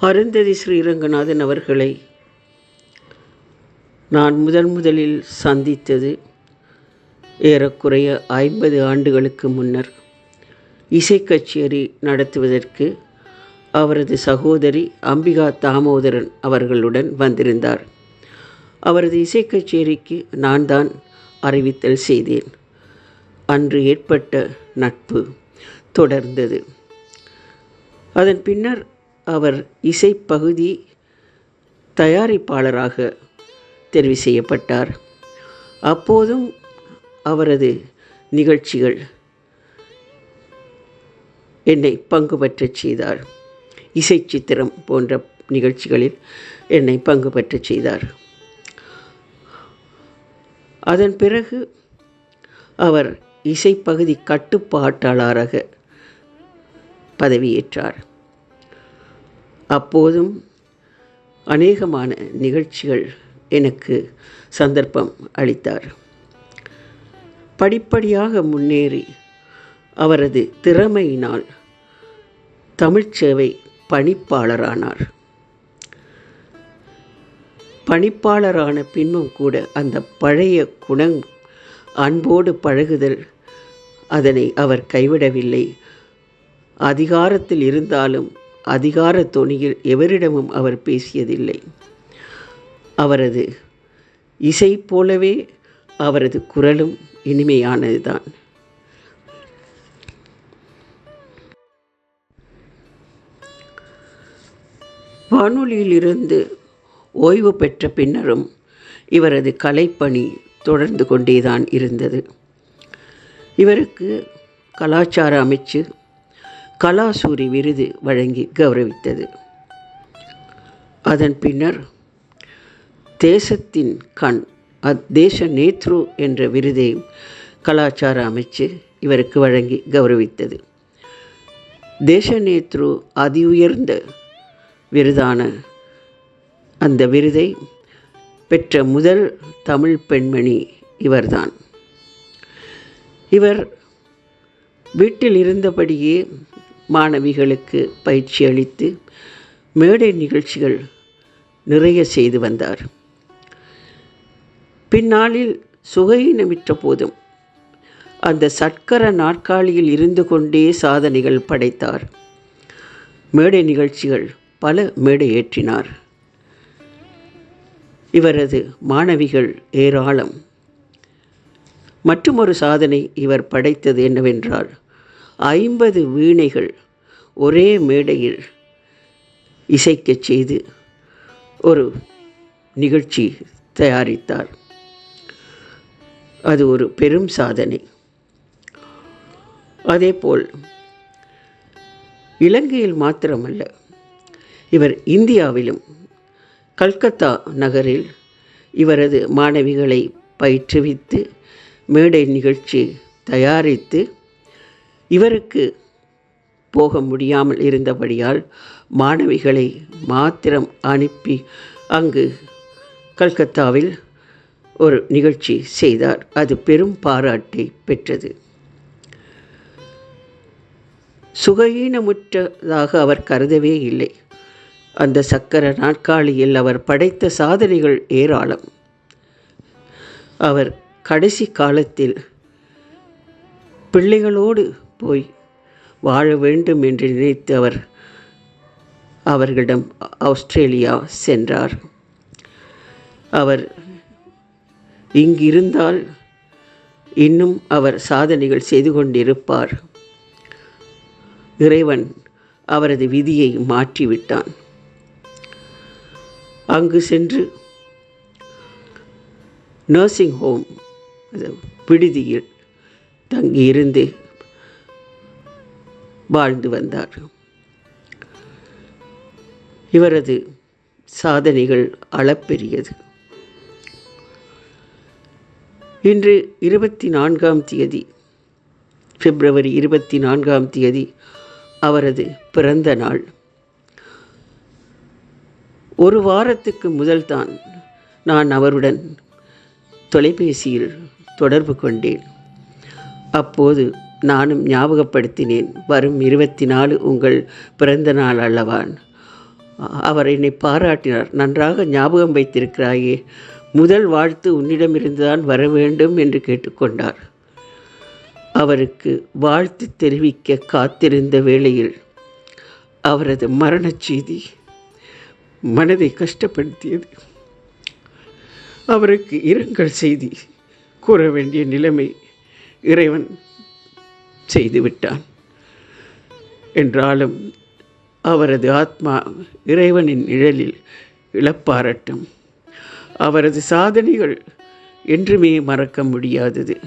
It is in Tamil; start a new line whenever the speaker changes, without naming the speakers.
அருந்ததி ஸ்ரீரங்கநாதன் அவர்களை நான் முதன் முதலில் சந்தித்தது ஏறக்குறைய ஐம்பது ஆண்டுகளுக்கு முன்னர் இசைக் கச்சேரி நடத்துவதற்கு அவரது சகோதரி அம்பிகா தாமோதரன் அவர்களுடன் வந்திருந்தார். அவரது இசைக்கச்சேரிக்கு நான் தான் அறிவித்தல் செய்தேன். அன்று ஏற்பட்ட நட்பு தொடர்ந்தது. அதன் பின்னர் அவர் இசைப்பகுதி தயாரிப்பாளராக தெரிவு செய்யப்பட்டார். அப்போதும் அவரது நிகழ்ச்சிகள் என்னை பங்குபற்றச் செய்தார். இசை சித்திரம் போன்ற நிகழ்ச்சிகளில் என்னை பங்குபற்றச் செய்தார். அதன் பிறகு அவர் இசைப்பகுதி கட்டுப்பாட்டாளராக பதவியேற்றார். அப்போதும் அநேகமான நிகழ்ச்சிகள் எனக்கு சந்தர்ப்பம் அளித்தார். படிப்படியாக முன்னேறி அவரது திறமையினால் தமிழ்ச்சேவை பணிப்பாளரானார். பணிப்பாளரான பின்பும் கூட அந்த பழைய குணம் அன்போடு பழகுதல் அதனை அவர் கைவிடவில்லை. அதிகாரத்தில் இருந்தாலும் அதிகார தொனியில் எவரிடமும் அவர் பேசியதில்லை. அவரது இசை போலவே அவரது குரலும் இனிமையானதுதான். வானொலியிலிருந்து ஓய்வு பெற்ற பின்னரும் இவரது கலைப்பணி தொடர்ந்து கொண்டேதான் இருந்தது. இவருக்கு கலாச்சார அமைச்சு கலாசூரி விருது வழங்கி கௌரவித்தது. அதன் பின்னர் தேசத்தின் கண் தேச நேத்ரு என்ற விருதை கலாச்சார அமைச்சு இவருக்கு வழங்கி கௌரவித்தது. தேச நேத்ரு அதி உயர்ந்த விருதான அந்த விருதை பெற்ற முதல் தமிழ் பெண்மணி இவர்தான். இவர் வீட்டில் இருந்தபடியே மாணவிகளுக்கு பயிற்சி அளித்து மேடை நிகழ்ச்சிகள் நிறைய செய்து வந்தார். பின்னாளில் சுகையினமிட்ட போதும் அந்த சட்கர நாற்காலியில் இருந்து கொண்டே சாதனைகள் படைத்தார். மேடை நிகழ்ச்சிகள் பல மேடை ஏற்றினார். இவரது மாணவிகள் ஏராளம். மற்றுமொரு சாதனை இவர் படைத்தது என்னவென்றால் ஐம்பது வீணைகள் ஒரே மேடையில் இசைக்கச் செய்து ஒரு நிகழ்ச்சி தயாரித்தார். அது ஒரு பெரும் சாதனை. அதேபோல் இலங்கையில் மாத்திரமல்ல இவர் இந்தியாவிலும் கல்கத்தா நகரில் இவரது மாணவிகளை பயிற்றுவித்து மேடை நிகழ்ச்சி தயாரித்து இவருக்கு போக முடியாமல் இருந்தபடியால் மாணவிகளை மாத்திரம் அனுப்பி அங்கு கல்கத்தாவில் ஒரு நிகழ்ச்சி செய்தார். அது பெரும் பாராட்டை பெற்றது. சுகஈனமுற்றதாக அவர் கருதவே இல்லை. அந்த சக்கர நாட்காலியில் அவர் படைத்த சாதனைகள் ஏராளம். அவர் கடைசி காலத்தில் பிள்ளைகளோடு போய் வாழ வேண்டும் என்று நினைத்து அவர் அவர்களிடம் ஆஸ்திரேலியா சென்றார். அவர் இங்கிருந்தால் இன்னும் அவர் சாதனைகள் செய்து கொண்டிருப்பார். இறைவன் அவரது விதியை மாற்றிவிட்டான். அங்கு சென்று நர்சிங் ஹோம் விடுதியில் தங்கியிருந்து வாழ்ந்து வந்தார் இவரது சாதனைகள் அளப்பெரியது. இன்று இருபத்தி நான்காம் தேதி பிப்ரவரி இருபத்தி நான்காம் தேதி அவரது பிறந்த நாள். ஒரு வாரத்துக்கு முதல்தான் நான் அவருடன் தொலைபேசியில் தொடர்பு கொண்டேன். அப்போது நானும் ஞாபகப்படுத்தினேன். வரும் இருபத்தி நாலு உங்கள் பிறந்த நாள் அல்லவான் அவர் என்னை பாராட்டினார். நன்றாக ஞாபகம் வைத்திருக்கிறாயே முதல் வாழ்த்து உன்னிடமிருந்துதான் வர வேண்டும் என்று கேட்டுக்கொண்டார். அவருக்கு வாழ்த்து தெரிவிக்க காத்திருந்த வேளையில் அவரது மரணச் செய்தி மனதை கஷ்டப்படுத்தியது. அவருக்கு இரங்கல் செய்தி கூற வேண்டிய நிலைமை இறைவன் செய்துவிட்டான். என்றாலும் அவரது ஆத்மா இறைவனின் நிழலில் இழப்பாரட்டும். அவரது சாதனைகள் என்றுமே மறக்க முடியாதது.